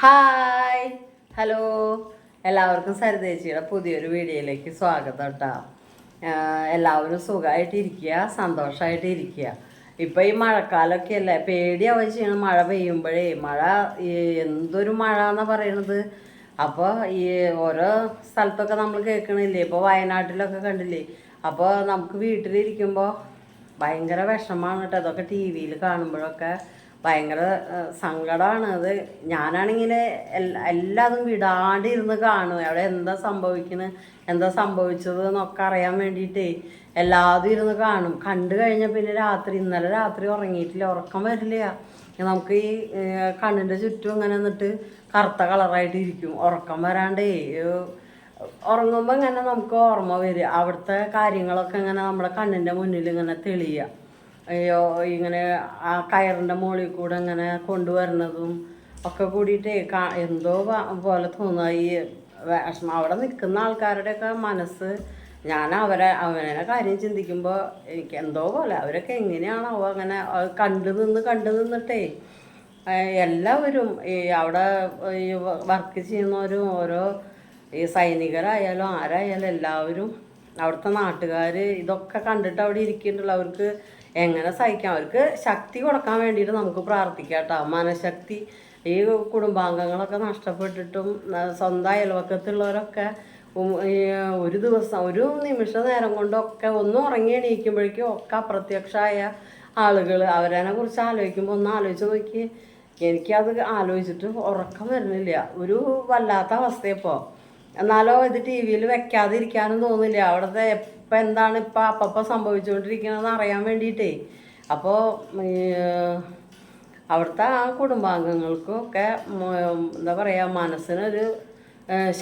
Hi hello എല്ലാവർക്കും സരിതേച്ചിയുടെ പുതിയൊരു വീഡിയോയിലേക്ക് സ്വാഗതം കേട്ടോ. എല്ലാവരും സുഖമായിട്ടിരിക്കുക സന്തോഷമായിട്ട് ഇരിക്കുക ഇപ്പം ഈ മഴക്കാലമൊക്കെ അല്ലേ? പേടിയാവുക ചെയ്യണം. മഴ പെയ്യുമ്പോഴേ മഴ എന്തൊരു മഴ എന്നാണ് പറയണത്? അപ്പോൾ ഈ ഓരോ സ്ഥലത്തൊക്കെ നമ്മൾ കേൾക്കണില്ലേ? ഇപ്പോൾ വയനാട്ടിലൊക്കെ കണ്ടില്ലേ? അപ്പോൾ നമുക്ക് വീട്ടിലിരിക്കുമ്പോൾ ഭയങ്കര വിഷമാണ് കേട്ടോ. അതൊക്കെ ടി വിയിൽ കാണുമ്പോഴൊക്കെ ഭയങ്കര സങ്കടമാണ് അത് ഞാനാണെങ്കിൽ എല്ലാ എല്ലാതും വിടാണ്ട് ഇരുന്ന് കാണും അവിടെ എന്താ സംഭവിക്കുന്നത് എന്താ സംഭവിച്ചത് എന്നൊക്കെ അറിയാൻ വേണ്ടിയിട്ടേ എല്ലാതും ഇരുന്ന് കാണും. കണ്ടു കഴിഞ്ഞാൽ പിന്നെ രാത്രി ഇന്നലെ രാത്രി ഉറങ്ങിയിട്ടില്ല. ഉറക്കം വരില്ല. നമുക്ക് ഈ കണ്ണിന്റെ ചുറ്റും ഇങ്ങനെ നിന്നിട്ട് കറുത്ത കളറായിട്ട് ഇരിക്കും. ഉറക്കം വരാണ്ടേ. ഉറങ്ങുമ്പോൾ ഇങ്ങനെ നമുക്ക് ഓർമ്മ വരിക. അവിടുത്തെ കാര്യങ്ങളൊക്കെ ഇങ്ങനെ നമ്മുടെ കണ്ണിന്റെ മുന്നിൽ ഇങ്ങനെ തെളിയുക. അയ്യോ ഇങ്ങനെ ആ കയറിന്റെ മുകളിൽ കൂടെ ഇങ്ങനെ കൊണ്ടുവരുന്നതും ഒക്കെ കൂടിയിട്ടേ കാ എന്തോ പോലെ തോന്നുക ഈ വിഷമം. അവിടെ നിൽക്കുന്ന ആൾക്കാരുടെയൊക്കെ മനസ്സ് ഞാൻ അവരെ അവനെ കാര്യം ചിന്തിക്കുമ്പോൾ എനിക്ക് എന്തോ പോലെ അവരൊക്കെ എങ്ങനെയാണോ അങ്ങനെ കണ്ടു നിന്ന് കണ്ടു നിന്നിട്ടേ എല്ലാവരും ഈ അവിടെ ഈ വർക്ക് ചെയ്യുന്നവരും ഓരോ ഈ സൈനികരായാലും ആരായാലും എല്ലാവരും അവിടുത്തെ നാട്ടുകാർ ഇതൊക്കെ കണ്ടിട്ട് അവിടെ ഇരിക്കുന്നുണ്ടല്ലോ. അവർക്ക് എങ്ങനെ സഹിക്കാം? അവർക്ക് ശക്തി കൊടുക്കാൻ വേണ്ടിയിട്ട് നമുക്ക് പ്രാർത്ഥിക്കാം കേട്ടോ. മനഃശക്തി ഈ കുടുംബാംഗങ്ങളൊക്കെ നഷ്ടപ്പെട്ടിട്ടും സ്വന്തം അയൽവക്കത്തുള്ളവരൊക്കെ ഒരു ദിവസം ഒരു നിമിഷ നേരം കൊണ്ടൊക്കെ ഒന്ന് ഉറങ്ങി എണീക്കുമ്പോഴേക്കും ഒക്കെ അപ്രത്യക്ഷമായ ആളുകൾ അവരതിനെ കുറിച്ച് ആലോചിക്കുമ്പോൾ ഒന്ന് ആലോചിച്ച് നോക്കി. എനിക്കത് ആലോചിച്ചിട്ട് ഉറക്കം വരുന്നില്ല. ഒരു വല്ലാത്ത അവസ്ഥയപ്പോൾ എന്നാലോ ഇത് ടി വിയിൽ വെക്കാതിരിക്കാനും തോന്നില്ല അവിടുത്തെ ഇപ്പം എന്താണ് ഇപ്പം അപ്പം സംഭവിച്ചുകൊണ്ടിരിക്കണമെന്ന് അറിയാൻ വേണ്ടിയിട്ടേ. അപ്പോൾ അവിടുത്തെ ആ കുടുംബാംഗങ്ങൾക്കൊക്കെ എന്താ പറയുക മനസ്സിനൊരു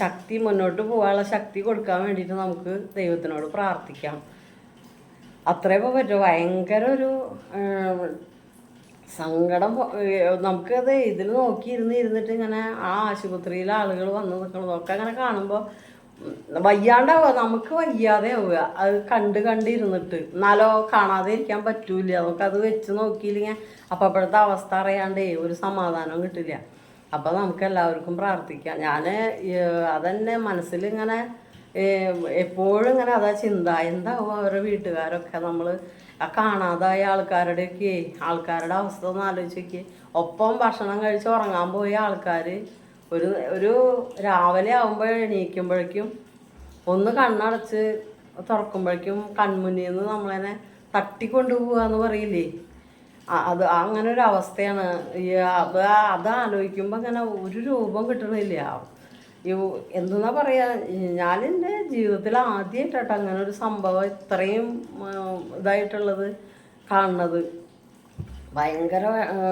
ശക്തി മുന്നോട്ട് പോകാനുള്ള ശക്തി കൊടുക്കാൻ വേണ്ടിയിട്ട് നമുക്ക് ദൈവത്തിനോട് പ്രാർത്ഥിക്കാം. അത്രേ പറ്റും. ഭയങ്കര ഒരു സങ്കടം നമുക്കത് ഇതിൽ നോക്കി ഇരുന്ന് ഇരുന്നിട്ട് ഇങ്ങനെ ആ ആശുപത്രിയിലെ ആളുകൾ വന്ന് നിൽക്കണതൊക്കെ അങ്ങനെ കാണുമ്പോൾ വയ്യാണ്ടാവുക. നമുക്ക് വയ്യാതെ ആവുക. അത് കണ്ട് കണ്ടിരുന്നിട്ട്. എന്നാലോ കാണാതെ ഇരിക്കാൻ പറ്റൂല നമുക്കത് വെച്ച് നോക്കിയില്ലെങ്കിൽ അപ്പം അപ്പോഴത്തെ അവസ്ഥ അറിയാണ്ടേ ഒരു സമാധാനവും കിട്ടില്ല. അപ്പം നമുക്ക് എല്ലാവർക്കും പ്രാർത്ഥിക്കാം. ഞാൻ അതന്നെ മനസ്സിലിങ്ങനെ ഇങ്ങനെ എപ്പോഴും ഇങ്ങനെ അതാ ചിന്ത. എന്താവും അവരുടെ വീട്ടുകാരൊക്കെ നമ്മൾ ആ കാണാതായ ആൾക്കാരുടെയൊക്കെ ആൾക്കാരുടെ അവസ്ഥ ഒന്ന് ആലോചിച്ച് ഒപ്പം ഭക്ഷണം കഴിച്ച് ഉറങ്ങാൻ പോയ ആൾക്കാർ ഒരു ഒരു രാവിലെ ആകുമ്പോൾ എണീക്കുമ്പോഴേക്കും ഒന്ന് കണ്ണടച്ച് തുറക്കുമ്പോഴേക്കും കൺമുന്നിൽ നിന്ന് നമ്മളതിനെ തട്ടിക്കൊണ്ടുപോവുക എന്ന് പറയില്ലേ അത് അങ്ങനെ ഒരു അവസ്ഥയാണ്. ഈ അത് അത് ആലോചിക്കുമ്പോൾ അങ്ങനെ ഒരു രൂപം കിട്ടണില്ല. ഈ എന്തെന്നാ പറയാ ഞാൻ എന്റെ ജീവിതത്തിൽ ആദ്യമായിട്ടാട്ടോ അങ്ങനെ ഒരു സംഭവം ഇത്രയും ഇതായിട്ടുള്ളത് കാണുന്നത്. ഭയങ്കര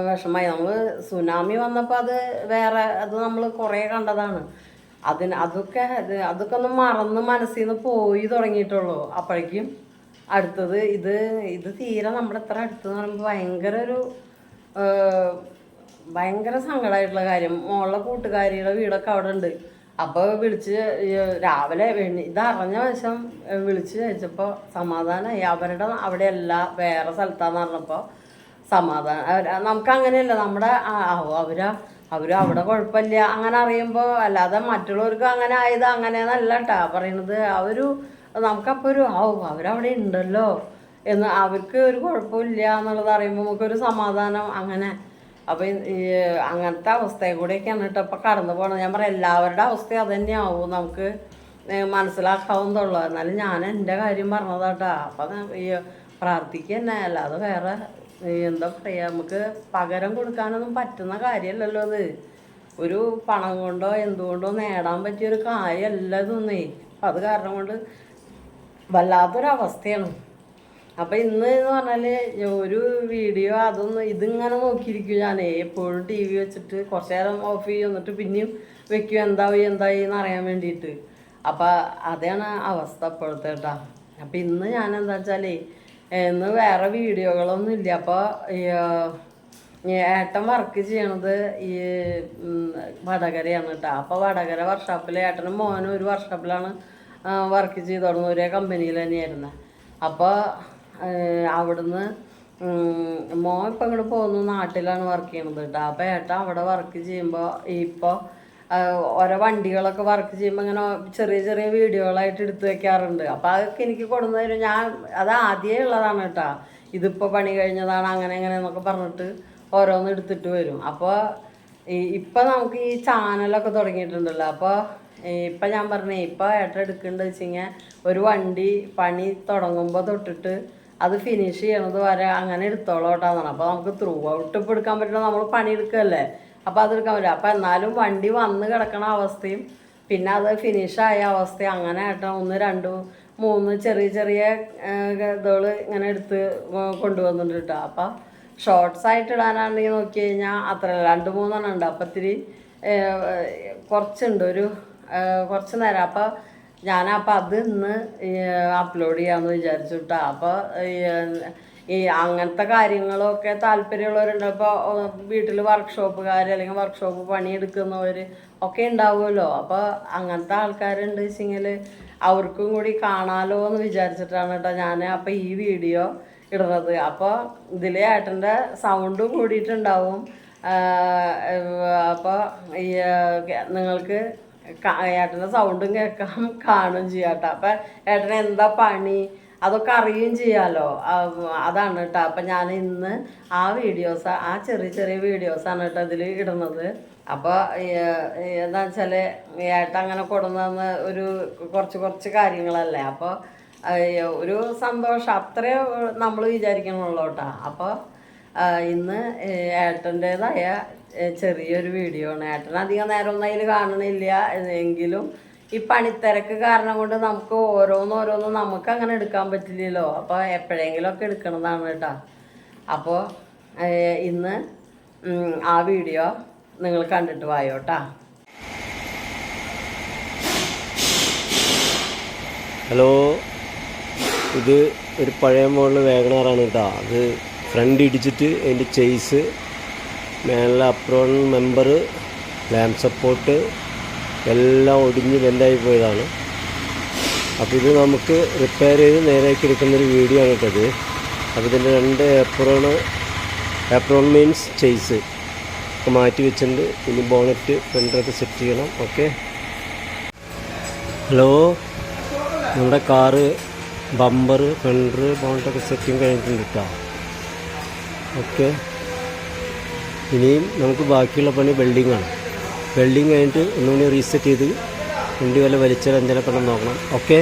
വിഷമമായി. നമ്മൾ സുനാമി വന്നപ്പോൾ അത് വേറെ അത് നമ്മൾ കുറേ കണ്ടതാണ്. അതിന് അതൊക്കെ അതൊക്കെ ഒന്ന് മറന്ന് മനസ്സിൽ നിന്ന് പോയി തുടങ്ങിയിട്ടുള്ളൂ. അപ്പോഴേക്കും അടുത്തത് ഇത് ഇത് തീരെ നമ്മുടെ ഇത്ര അടുത്തെന്ന് പറയുമ്പോൾ ഭയങ്കര ഒരു ഭയങ്കര സങ്കടമായിട്ടുള്ള കാര്യം. മോളെ കൂട്ടുകാരിയുടെ വീടൊക്കെ അവിടെ ഉണ്ട്. അപ്പോൾ വിളിച്ച് രാവിലെ ഇതറിഞ്ഞ വശം വിളിച്ച് ചോദിച്ചപ്പോൾ സമാധാനമായി അവരുടെ അവിടെയല്ല വേറെ സ്ഥലത്താന്ന് പറഞ്ഞപ്പോൾ സമാധാനം. നമുക്ക് അങ്ങനെയല്ല നമ്മുടെ അവരാ അവർ അവിടെ കുഴപ്പമില്ല. അങ്ങനെ അറിയുമ്പോൾ അല്ലാതെ മറ്റുള്ളവർക്ക് അങ്ങനെ ആയത് അങ്ങനെയെന്നല്ല കേട്ടാ പറയണത്. അവരു നമുക്കപ്പോൾ ഒരു ഓ അവരവിടെ ഉണ്ടല്ലോ എന്ന് അവർക്ക് ഒരു കുഴപ്പമില്ല എന്നുള്ളത് അറിയുമ്പോൾ നമുക്കൊരു സമാധാനം അങ്ങനെ. അപ്പം ഈ അങ്ങനത്തെ അവസ്ഥയും കൂടെയൊക്കെയാണ് കേട്ടോ ഇപ്പം കടന്നു പോകണത് ഞാൻ പറയാം എല്ലാവരുടെ അവസ്ഥ അത് തന്നെയാവും നമുക്ക് മനസ്സിലാക്കാവും മനസ്സിലാക്കാവുന്നതുള്ളൂ. എന്നാലും ഞാൻ എന്റെ കാര്യം പറഞ്ഞതാട്ടാ അപ്പം പ്രാർത്ഥിക്കുക തന്നെ അല്ലാതെ വേറെ എന്താ പറയുക നമുക്ക് പകരം കൊടുക്കാനൊന്നും പറ്റുന്ന കാര്യമല്ലല്ലോ അത്. ഒരു പണം കൊണ്ടോ എന്തുകൊണ്ടോ നേടാൻ പറ്റിയൊരു കാര്യമല്ല ഇതൊന്നേ. അപ്പം അത് കാരണം കൊണ്ട് വല്ലാത്തൊരവസ്ഥയാണ്. അപ്പം ഇന്ന് എന്ന് പറഞ്ഞാൽ ഒരു വീഡിയോ അതൊന്നും ഇതിങ്ങനെ നോക്കിയിരിക്കും ഞാൻ എപ്പോഴും ടി വി വെച്ചിട്ട് കുറച്ച് നേരം ഓഫ് ചെയ്യും എന്നിട്ട് പിന്നെയും വെക്കും. എന്താവും എന്തായി എന്ന് അറിയാൻ വേണ്ടിയിട്ട്. അപ്പം അതാണ് അവസ്ഥ ഇപ്പോഴത്തെ കേട്ടോ അപ്പം ഇന്ന് ഞാൻ എന്താ വെച്ചാലേ ഇന്ന് വേറെ വീഡിയോകളൊന്നും ഇല്ല. അപ്പോൾ ഏട്ടൻ വർക്ക് ചെയ്യണത് ഈ വടകരയാണ് കേട്ടോ. അപ്പോൾ വടകര വർക്ക്ഷോപ്പിൽ ഏട്ടനും മോനും ഒരു വർക്ക്ഷോപ്പിലാണ് വർക്ക് ചെയ്ത് തുടങ്ങുന്നത് ഒരേ കമ്പനിയിൽ തന്നെയായിരുന്നു. അപ്പോൾ അവിടുന്ന് മോൻ ഇപ്പം ഇങ്ങോട്ട് പോകുന്നു. നാട്ടിലാണ് വർക്ക് ചെയ്യണത് കേട്ടോ. അപ്പോൾ ഏട്ടൻ അവിടെ വർക്ക് ചെയ്യുമ്പോൾ ഇപ്പോൾ ഓരോ വണ്ടികളൊക്കെ വർക്ക് ചെയ്യുമ്പോൾ ഇങ്ങനെ ചെറിയ ചെറിയ വീഡിയോകളായിട്ട് എടുത്തു വെക്കാറുണ്ട്. അപ്പം അതൊക്കെ എനിക്ക് കൊടുന്നു തരും. ഞാൻ അത് ആദ്യമേ ഉള്ളതാണ് കേട്ടോ. ഇതിപ്പോൾ പണി കഴിഞ്ഞതാണ് അങ്ങനെ അങ്ങനെ എന്നൊക്കെ പറഞ്ഞിട്ട് ഓരോന്ന് എടുത്തിട്ട് വരും. അപ്പോൾ ഇപ്പം നമുക്ക് ഈ ചാനലൊക്കെ തുടങ്ങിയിട്ടുണ്ടല്ലോ. അപ്പോൾ ഇപ്പം ഞാൻ പറഞ്ഞേ ഇപ്പം ഏട്ടൻ എടുക്കേണ്ടത് വെച്ച് കഴിഞ്ഞാൽ ഒരു വണ്ടി പണി തുടങ്ങുമ്പോൾ തൊട്ടിട്ട് അത് ഫിനിഷ് ചെയ്യണത് വരെ അങ്ങനെ എടുത്തോളോട്ടാന്നാണ് അപ്പോൾ നമുക്ക് ത്രൂ ഔട്ട് ഇപ്പോൾ എടുക്കാൻ പറ്റില്ല നമ്മൾ പണിയെടുക്കല്ലേ അപ്പോൾ അതെടുക്കാൻ പറ്റില്ല അപ്പോൾ എന്നാലും വണ്ടി വന്ന് കിടക്കണ അവസ്ഥയും പിന്നെ അത് ഫിനിഷായ അവസ്ഥയും അങ്ങനെ ആയിട്ട് ഒന്ന് രണ്ട് മൂന്ന് ചെറിയ ചെറിയ ഇതുകൾ ഇങ്ങനെ എടുത്ത് കൊണ്ടുവന്നിട്ടുണ്ട് കേട്ടോ. അപ്പോൾ ഷോർട്സ് ആയിട്ട് ഇടാനാണെങ്കിൽ നോക്കി കഴിഞ്ഞാൽ അത്ര. രണ്ട് മൂന്നെണ്ണം ഉണ്ട്. അപ്പം ഇത്തിരി കുറച്ചുണ്ട്. ഒരു കുറച്ച് നേരം. അപ്പോൾ ഞാനപ്പോൾ അത് ഇന്ന് അപ്ലോഡ് ചെയ്യാമെന്ന് വിചാരിച്ചു കേട്ടോ. അപ്പോൾ ഈ അങ്ങനത്തെ കാര്യങ്ങളൊക്കെ താല്പര്യമുള്ളവരുണ്ട്. ഇപ്പോൾ വീട്ടിൽ വർക്ക്ഷോപ്പുകാർ അല്ലെങ്കിൽ വർക്ക്ഷോപ്പ് പണിയെടുക്കുന്നവർ ഒക്കെ ഉണ്ടാവുമല്ലോ. അപ്പോൾ അങ്ങനത്തെ ആൾക്കാരുണ്ട് വെച്ചെങ്കിൽ അവർക്കും കൂടി കാണാലോ എന്ന് വിചാരിച്ചിട്ടാണ് കേട്ടോ ഞാൻ അപ്പോൾ ഈ വീഡിയോ ഇടുന്നത്. അപ്പോൾ ഇതിലെ ഏട്ടന്റെ സൗണ്ടും കൂടിയിട്ടുണ്ടാവും. അപ്പോൾ ഈ നിങ്ങൾക്ക് ഏട്ടന്റെ സൗണ്ടും കേൾക്കാം കാണുകയും ചെയ്യാം കേട്ടോ. അപ്പം ഏട്ടൻ എന്താ പണി? അതൊക്കെ അറിയുകയും ചെയ്യാമല്ലോ അതാണ് കേട്ടോ. അപ്പം ഞാൻ ഇന്ന് ആ വീഡിയോസ് ആ ചെറിയ ചെറിയ വീഡിയോസാണ് കേട്ടോ ഇതിൽ ഇടുന്നത്. അപ്പോൾ എന്താ വെച്ചാൽ ഏട്ട അങ്ങനെ കൊടുന്ന ഒരു കുറച്ച് കുറച്ച് കാര്യങ്ങളല്ലേ. അപ്പോൾ ഒരു സന്തോഷം. അത്രേ നമ്മൾ വിചാരിക്കണുള്ളൂ കേട്ടോ. അപ്പോൾ ഇന്ന് ഏട്ടന്റേതായ ചെറിയൊരു വീഡിയോ ആണ്. ഏട്ടൻ അധികം നേരം ഒന്നും അതിൽ കാണണില്ല എങ്കിലും ഈ പണിത്തിരക്ക് കാരണം കൊണ്ട് നമുക്ക് ഓരോന്നോരോന്നും ഓരോന്ന് നമുക്ക് അങ്ങനെ എടുക്കാൻ പറ്റില്ലല്ലോ. അപ്പോൾ എപ്പോഴെങ്കിലുമൊക്കെ എടുക്കണതാണ് കേട്ടോ. അപ്പോൾ ഇന്ന് ആ വീഡിയോ നിങ്ങൾ കണ്ടിട്ട് വായോട്ടാ ഹലോ ഇത് ഒരു പഴയ മോഡൽ വേഗണാറാണ് കേട്ടോ അത് ഫ്രണ്ട് ഇടിച്ചിട്ട് അതിന്റെ ചെയ്സ് മേലെ അപ്രോൺ മെമ്പർ ലാമ്പ് സപ്പോർട്ട് എല്ലാം ഒടിഞ്ഞ് ബെൻഡായി പോയതാണ്. അപ്പോൾ ഇത് നമുക്ക് റിപ്പയർ ചെയ്ത് നേരെയാക്കി എടുക്കുന്നൊരു വീഡിയോ ആണ് കേട്ടത് അപ്പോൾ ഇതിന്റെ രണ്ട് ഏപ്രോണ് ഏപ്രോൺ മീൻസ് ചെയ്സ് ഒക്കെ മാറ്റി വെച്ചിട്ടുണ്ട്. ഇനി ബോണറ്റ് ഫ്രണ്ടൊക്കെ സെറ്റ് ചെയ്യണം. ഓക്കെ ഹലോ നമ്മുടെ കാറ് ബമ്പർ ഫെൻഡർ ബോണറ്റൊക്കെ സെറ്റിങ് കഴിഞ്ഞിട്ടുണ്ട് കേട്ടോ ഓക്കെ ഇനിയും നമുക്ക് ബാക്കിയുള്ള പണി വെൽഡിംഗ് ആണ്. വെൽഡിങ് കഴിഞ്ഞിട്ട് ഒന്നുകൂടി റീസെറ്റ് ചെയ്ത് വണ്ടി വല്ല വലിച്ചാൽ എന്തെങ്കിലും പെട്ടെന്ന് നോക്കണം. ഓക്കെ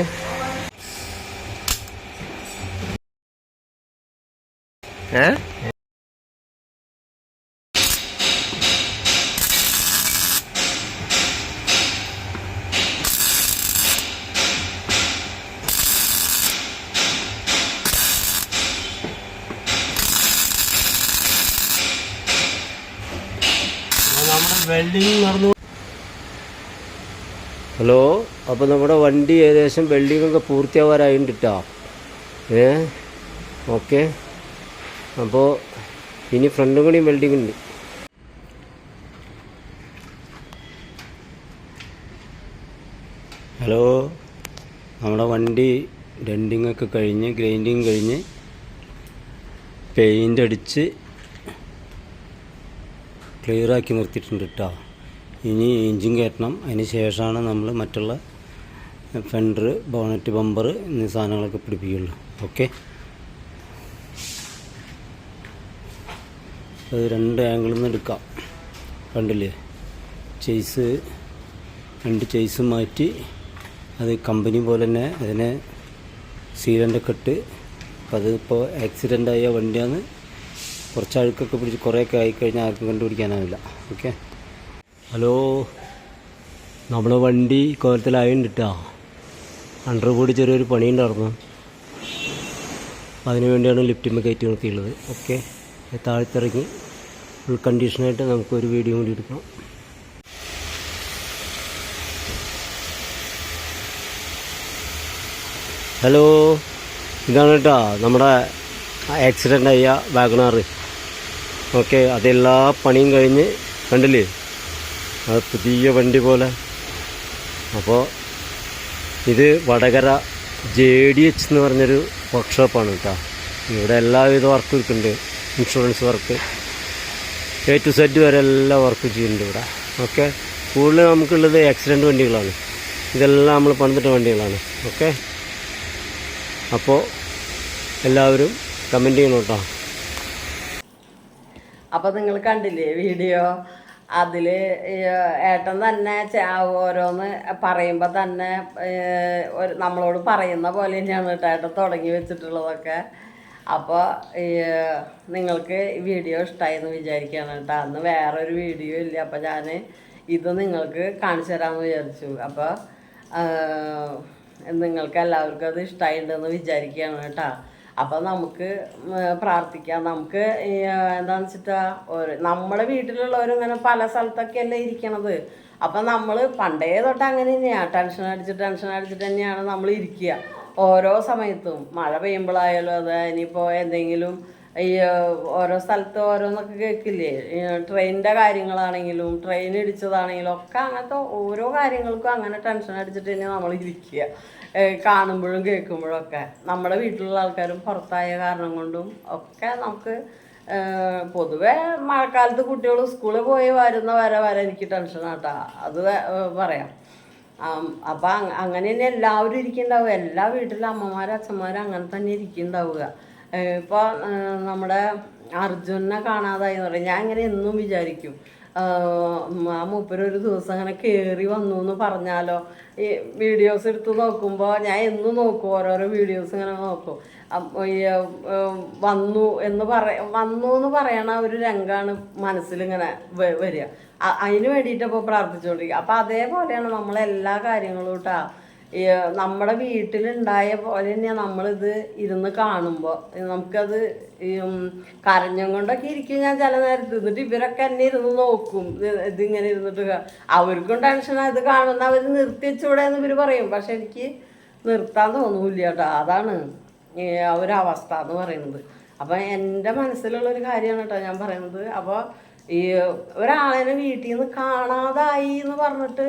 ഏ നമ്മുടെ വെൽഡിങ് നടന്നു ഹലോ അപ്പോൾ നമ്മുടെ വണ്ടി ഏകദേശം വെൽഡിങ്ങൊക്കെ പൂർത്തിയാവാറായിട്ടുണ്ട് കേട്ടോ ഏ? ഓക്കെ. അപ്പോൾ ഇനി ഫ്രണ്ടും കൂടി വെൽഡിങ് ഉണ്ട്. ഹലോ നമ്മുടെ വണ്ടി ഡെൻഡിങ് ഒക്കെ കഴിഞ്ഞ് ഗ്രൈൻഡിങ് കഴിഞ്ഞ് പെയിന്റ് അടിച്ച് ക്ലിയറാക്കി നിർത്തിയിട്ടുണ്ട് കേട്ടോ ഇനി എഞ്ചിൻ കയറ്റണം. അതിന് ശേഷമാണ് നമ്മൾ മറ്റുള്ള ഫെൻഡർ ബോണറ്റ് ബമ്പർ എന്നീ സാധനങ്ങളൊക്കെ പിടിപ്പിക്കുള്ളൂ. ഓക്കെ? അത് രണ്ട് ആംഗിളിൽ നിന്ന് എടുക്കാം. കണ്ടില്ലേ? ചെയ്സ് രണ്ട് ചെയ്സ് മാറ്റി അത് കമ്പനി പോലെ തന്നെ അതിനെ സീലന്റൊക്കെ കെട്ട് അപ്പോൾ അതിപ്പോൾ ആക്സിഡന്റ് ആയ വണ്ടിയാണ് കുറച്ച് അഴുക്കൊക്കെ പിടിച്ച് കുറേയൊക്കെ ആയിക്കഴിഞ്ഞാൽ ആർക്കും കണ്ടുപിടിക്കാനാവില്ല. ഓക്കെ? ഹലോ? നമ്മൾ വണ്ടി കോലത്തിലായുണ്ട് കേട്ടോ അണ്ടർ ബോഡി ചെറിയൊരു പണിയുണ്ടായിരുന്നു. അതിനു വേണ്ടിയാണ് ലിഫ്റ്റിമ്മ കയറ്റി നിർത്തിയുള്ളത് ഓക്കെ? താഴ്ത്തിറങ്ങി ഫുൾ കണ്ടീഷനായിട്ട് നമുക്കൊരു വീഡിയോ കൂടി എടുക്കണം. ഹലോ? ഇതാണ് കേട്ടോ നമ്മുടെ ആക്സിഡന്റ് ആയ വാഗണാറ്. ഓക്കെ അതെല്ലാ പണിയും കഴിഞ്ഞ് കണ്ടില്ലേ? അത് പുതിയ വണ്ടി പോലെ. അപ്പോൾ ഇത് വടകര ജെ ഡി എച്ച് എന്ന് പറഞ്ഞൊരു വർക്ക്ഷോപ്പാണ് കേട്ടോ ഇവിടെ എല്ലാവിധ വർക്കും ഇരിക്കുന്നുണ്ട്. ഇൻഷുറൻസ് വർക്ക് എ ടു സെറ്റ് വരെ എല്ലാ വർക്കും ചെയ്യുന്നുണ്ട് ഇവിടെ. ഓക്കെ കൂടുതൽ നമുക്കുള്ളത് ആക്സിഡന്റ് വണ്ടികളാണ്. ഇതെല്ലാം നമ്മൾ പണിതിട്ട വണ്ടികളാണ്. ഓക്കെ അപ്പോൾ എല്ലാവരും കമന്റ് ചെയ്യണം കേട്ടോ അപ്പൊ നിങ്ങൾ കണ്ടില്ലേ വീഡിയോ അതിൽ ഏട്ടൻ തന്നെ ഓരോന്ന് പറയുമ്പോ തന്നെ ഒരു നമ്മളോട് പറയുന്ന പോലെ തന്നെയാണ് കേട്ടോ ഏട്ടൻ തുടങ്ങി വെച്ചിട്ടുള്ളതൊക്കെ. അപ്പോൾ നിങ്ങൾക്ക് വീഡിയോ ഇഷ്ടമായി എന്ന് വിചാരിക്കുകയാണ് കേട്ടോ. അന്ന് വേറൊരു വീഡിയോ ഇല്ല. അപ്പോൾ ഞാൻ ഇത് നിങ്ങൾക്ക് കാണിച്ചു തരാമെന്ന് വിചാരിച്ചു. അപ്പോൾ നിങ്ങൾക്ക് എല്ലാവർക്കും അത് ഇഷ്ടമായിട്ടുണ്ടെന്ന് വിചാരിക്കുകയാണ് കേട്ടോ. അപ്പം നമുക്ക് പ്രാർത്ഥിക്കാം. നമുക്ക് എന്താണെന്ന് വെച്ചിട്ടാ ഒരു നമ്മുടെ വീട്ടിലുള്ളവരും ഇങ്ങനെ പല സ്ഥലത്തൊക്കെയല്ലേ ഇരിക്കണത്. അപ്പം നമ്മൾ പണ്ടേ തൊട്ട് അങ്ങനെ തന്നെയാണ് ടെൻഷൻ അടിച്ച് ടെൻഷൻ അടിച്ചിട്ട് തന്നെയാണ് നമ്മൾ ഇരിക്കുക. ഓരോ സമയത്തും. മഴ പെയ്യുമ്പോഴായാലും അതെ ഇനിയിപ്പോൾ എന്തെങ്കിലും ഈ ഓരോ സ്ഥലത്ത് ഓരോന്നൊക്കെ കേൾക്കില്ലേ? ട്രെയിനിന്റെ കാര്യങ്ങളാണെങ്കിലും ട്രെയിൻ ഇടിച്ചതാണെങ്കിലും ഒക്കെ അങ്ങനത്തെ ഓരോ കാര്യങ്ങൾക്കും അങ്ങനെ ടെൻഷൻ അടിച്ചിട്ട് തന്നെ നമ്മൾ ഇരിക്കുക. കാണുമ്പോഴും കേൾക്കുമ്പോഴും ഒക്കെ. നമ്മുടെ വീട്ടിലുള്ള ആൾക്കാരും പുറത്തായ കാരണം കൊണ്ടും ഒക്കെ നമുക്ക് പൊതുവെ മഴക്കാലത്ത് കുട്ടികൾ സ്കൂളിൽ പോയി വരുന്ന വരെ വരെ എനിക്ക് ടെൻഷനാട്ടാ അത് വേ- ഏ, പറയാം. അപ്പം അപ്പൊ അങ്- അങ്ങനെ തന്നെ എല്ലാവരും ഇരിക്കുന്നുണ്ടാവുക എല്ലാ വീട്ടിലും അമ്മമാരും അച്ഛന്മാരും അങ്ങനെ തന്നെ ഇരിക്കുന്നുണ്ടാവുക ഏഹ് ഇപ്പൊ നമ്മുടെ അർജുനെ കാണാതായി എന്ന് പറയും. ഞാൻ ഇങ്ങനെ എന്നും വിചാരിക്കും. ആ മൂപ്പര് ഒരു ദിവസം അങ്ങനെ കയറി വന്നു എന്ന് പറഞ്ഞാലോ? ഈ വീഡിയോസ് എടുത്ത് നോക്കുമ്പോൾ ഞാൻ എന്നും നോക്കും ഓരോരോ വീഡിയോസ് ഇങ്ങനെ നോക്കും. വന്നു എന്ന് പറ വന്നു എന്ന് പറയണ ഒരു രംഗമാണ് മനസ്സിലിങ്ങനെ വരിക. അതിന് വേണ്ടിയിട്ട് ഇപ്പോൾ പ്രാർത്ഥിച്ചുകൊണ്ടിരിക്കുക അപ്പം അതേപോലെയാണ് നമ്മളെല്ലാ കാര്യങ്ങളും കേട്ടാ നമ്മുടെ വീട്ടിലുണ്ടായ പോലെ തന്നെയാണ് നമ്മളിത് ഇരുന്ന് കാണുമ്പോൾ നമുക്കത് കരഞ്ഞും കൊണ്ടൊക്കെ ഇരിക്കും ഞാൻ ചില നേരത്ത്. എന്നിട്ട് ഇവരൊക്കെ എന്നെ ഇരുന്ന് നോക്കും. ഇത് ഇതിങ്ങനെ ഇരുന്നിട്ട് അവർക്കും ടെൻഷനാണ് ഇത് കാണുന്ന അവർ നിർത്തിച്ചൂടെ എന്ന് ഇവർ പറയും. പക്ഷെ എനിക്ക് നിർത്താൻ തോന്നൂല കേട്ടോ. അതാണ് ഈ ആ ഒരു അവസ്ഥ എന്ന് പറയുന്നത്. അപ്പം എന്റെ മനസ്സിലുള്ള ഒരു കാര്യമാണ് കേട്ടോ ഞാൻ പറയുന്നത്. അപ്പോൾ ഈ ഒരാളെ വീട്ടിൽ നിന്ന് കാണാതായി എന്ന് പറഞ്ഞിട്ട്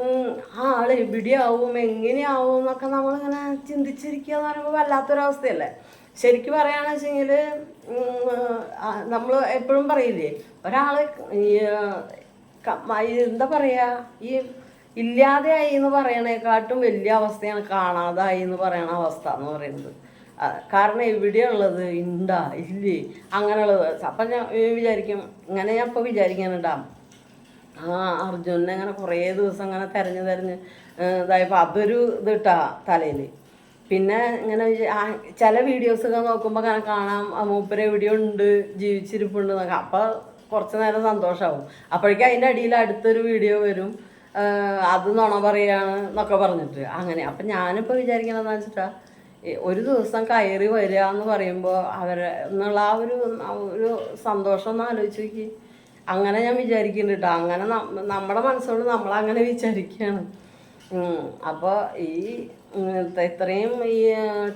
ഉം, ആൾ എവിടെയാവും എങ്ങനെയാവും എന്നൊക്കെ നമ്മളിങ്ങനെ ചിന്തിച്ചിരിക്കുക എന്ന് പറയുമ്പോൾ വല്ലാത്തൊരവസ്ഥയല്ലേ? ശരിക്കും പറയുകയാണെന്ന് വെച്ചെങ്കിൽ നമ്മൾ എപ്പോഴും പറയില്ലേ ഒരാൾ എന്താ പറയുക ഈ ഇല്ലാതെയായി എന്ന് പറയണേക്കാട്ടും വലിയ അവസ്ഥയാണ് കാണാതായി എന്ന് പറയണ അവസ്ഥ എന്ന് പറയുന്നത്. കാരണം എവിടെയുള്ളത് ഉണ്ടാ ഇല്ലേ അങ്ങനെയുള്ളത്. അപ്പം ഞാൻ വിചാരിക്കും ഇങ്ങനെ ഞാൻ ഇപ്പോൾ വിചാരിക്കാനുണ്ടാവും. ആ അർജുനെ അങ്ങനെ കുറേ ദിവസം അങ്ങനെ തെരഞ്ഞു തെരഞ്ഞ് ഇതായപ്പോൾ അതൊരു ഇത് ഇട്ടാ തലയിൽ പിന്നെ ഇങ്ങനെ ചില വീഡിയോസൊക്കെ നോക്കുമ്പോൾ അങ്ങനെ കാണാം മൂപ്പര് എവിടെയോ ഉണ്ട് ജീവിച്ചിരിപ്പുണ്ട് എന്നൊക്കെ. അപ്പോൾ കുറച്ച് നേരം സന്തോഷമാവും അപ്പോഴേക്കും അതിന്റെ അടിയിൽ അടുത്തൊരു വീഡിയോ വരും അത് നുണ പറയാണ് എന്നൊക്കെ പറഞ്ഞിട്ട്. അങ്ങനെ അപ്പം ഞാനിപ്പോൾ വിചാരിക്കണതെന്ന് വെച്ചിട്ടാ ഒരു ദിവസം കയറി വരിക എന്ന് പറയുമ്പോൾ അവരെ എന്നുള്ള ആ ഒരു ഒരു സന്തോഷം ഒന്ന് ആലോചിച്ച് നോക്കി. അങ്ങനെ ഞാൻ വിചാരിക്കുന്നുണ്ട് കേട്ടോ അങ്ങനെ നമ്മുടെ മനസ്സോട് നമ്മളങ്ങനെ വിചാരിക്കുകയാണ് അപ്പോൾ ഈ ഇത്രയും ഈ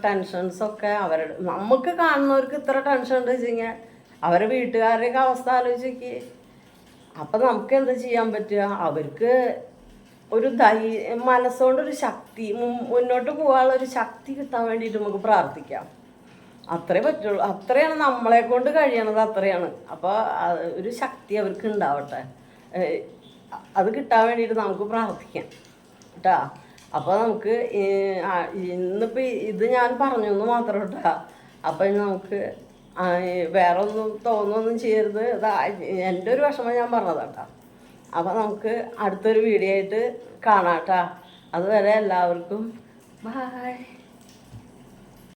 ടെൻഷൻസൊക്കെ അവരുടെ നമുക്ക് കാണുന്നവർക്ക് ഇത്ര ടെൻഷൻ ഉണ്ട് വെച്ച് കഴിഞ്ഞാൽ അവരെ വീട്ടുകാരുടെയൊക്കെ അവസ്ഥ ആലോചിച്ച് നോക്കി അപ്പം നമുക്ക് എന്താ ചെയ്യാൻ പറ്റുക? അവർക്ക് ഒരു ധൈര്യ മനസ്സുകൊണ്ടൊരു ശക്തി മുന്നോട്ട് പോകാനുള്ള ഒരു ശക്തി കിട്ടാൻ വേണ്ടിയിട്ട് നമുക്ക് പ്രാർത്ഥിക്കാം. അത്രേ പറ്റുള്ളൂ. അത്രയാണ് നമ്മളെ കൊണ്ട് കഴിയണത് അത്രയാണ്. അപ്പോൾ ഒരു ശക്തി അവർക്ക് ഉണ്ടാവട്ടെ. അത് കിട്ടാൻ വേണ്ടിയിട്ട് നമുക്ക് പ്രാർത്ഥിക്കാം. കേട്ടാ അപ്പോൾ നമുക്ക് ഇന്നിപ്പോ ഇന്നിപ്പോൾ ഇത് ഞാൻ പറഞ്ഞു എന്ന് മാത്രം കേട്ടാ അപ്പം നമുക്ക് വേറെ ഒന്നും തോന്നുകയൊന്നും ചെയ്യരുത്. എന്റെ ഒരു വിഷമം ഞാൻ പറഞ്ഞതാട്ടാ അപ്പോൾ നമുക്ക് അടുത്തൊരു വീഡിയോ ആയിട്ട് കാണാം കേട്ടാ അതുവരെ എല്ലാവർക്കും ബായ്.